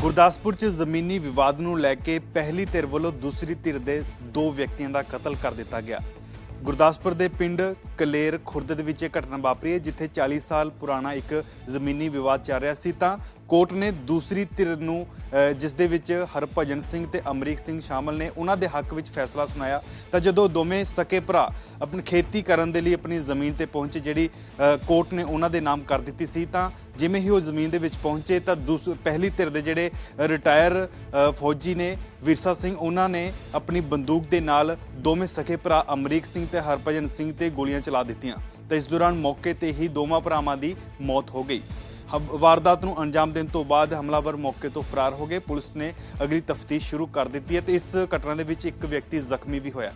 ਗੁਰਦਾਸਪੁਰ 'ਚ ਜ਼ਮੀਨੀ ਵਿਵਾਦ ਨੂੰ ਲੈ ਕੇ ਪਹਿਲੀ ਧਿਰ ਵੱਲੋਂ ਦੂਸਰੀ ਧਿਰ ਦੇ ਦੋ ਵਿਅਕਤੀਆਂ ਦਾ ਕਤਲ ਕਰ ਦਿੱਤਾ ਗਿਆ। ਗੁਰਦਾਸਪੁਰ ਦੇ ਪਿੰਡ ਕਲੇਰ ਖੁਰਦ ਦੇ ਵਿੱਚ ਇਹ ਘਟਨਾ ਵਾਪਰੀ ਹੈ, ਜਿੱਥੇ 40 ਸਾਲ ਪੁਰਾਣਾ ਇੱਕ ਜ਼ਮੀਨੀ ਵਿਵਾਦ ਚੱਲ ਰਿਹਾ ਸੀ। ਤਾਂ ਕੋਰਟ ਨੇ ਦੂਸਰੀ ਧਿਰ ਨੂੰ ਜਿਸ ਦੇ ਵਿੱਚ ਹਰਭਜਨ ਸਿੰਘ ਤੇ ਅਮਰੀਕ ਸਿੰਘ ਸ਼ਾਮਲ ਨੇ, ਉਹਨਾਂ ਦੇ ਹੱਕ ਵਿੱਚ ਫੈਸਲਾ ਸੁਣਾਇਆ। ਤਾਂ ਜਦੋਂ ਦੋਵੇਂ ਸਕੇ ਭਰਾ ਆਪਣੀ ਖੇਤੀ ਕਰਨ ਦੇ ਲਈ ਆਪਣੀ ਜ਼ਮੀਨ ਤੇ ਪਹੁੰਚੇ, ਜਿਹੜੀ ਕੋਰਟ ਨੇ ਉਹਨਾਂ ਦੇ ਨਾਮ ਕਰ ਦਿੱਤੀ ਸੀ, ਤਾਂ ਜਿਵੇਂ ਹੀ ਉਹ ਜ਼ਮੀਨ ਦੇ ਵਿੱਚ ਪਹੁੰਚੇ, ਤਾਂ ਦੂਸ- ਪਹਿਲੀ ਧਿਰ ਦੇ ਜਿਹੜੇ ਰਿਟਾਇਰ ਫੌਜੀ ਨੇ ਵਿਰਸਾ ਸਿੰਘ, ਉਹਨਾਂ ਨੇ ਆਪਣੀ ਬੰਦੂਕ ਦੇ ਨਾਲ ਦੋਵੇਂ ਸਕੇ ਭਰਾ ਅਮਰੀਕ ਸਿੰਘ ਤੇ ਹਰਭਜਨ ਸਿੰਘ ਤੇ ਗੋਲੀਆਂ ਚਲਾ ਦਿੱਤੀਆਂ। ਤਾਂ ਇਸ ਦੌਰਾਨ ਮੌਕੇ ਤੇ ਹੀ ਦੋਵਾਂ ਭਰਾਵਾਂ ਦੀ ਮੌਤ ਹੋ ਗਈ। ਹਮ- ਵਾਰਦਾਤ ਨੂੰ ਅੰਜਾਮ ਦੇਣ ਤੋਂ ਬਾਅਦ ਹਮਲਾਵਰ ਮੌਕੇ ਤੋਂ ਫਰਾਰ ਹੋ ਗਏ। ਪੁਲਿਸ ਨੇ ਅਗਲੀ ਤਫਤੀਸ਼ ਸ਼ੁਰੂ ਕਰ ਦਿੱਤੀ ਹੈ ਤੇ ਇਸ ਘਟਨਾ ਦੇ ਵਿੱਚ ਇੱਕ ਵਿਅਕਤੀ ਜ਼ਖਮੀ ਵੀ ਹੋਇਆ।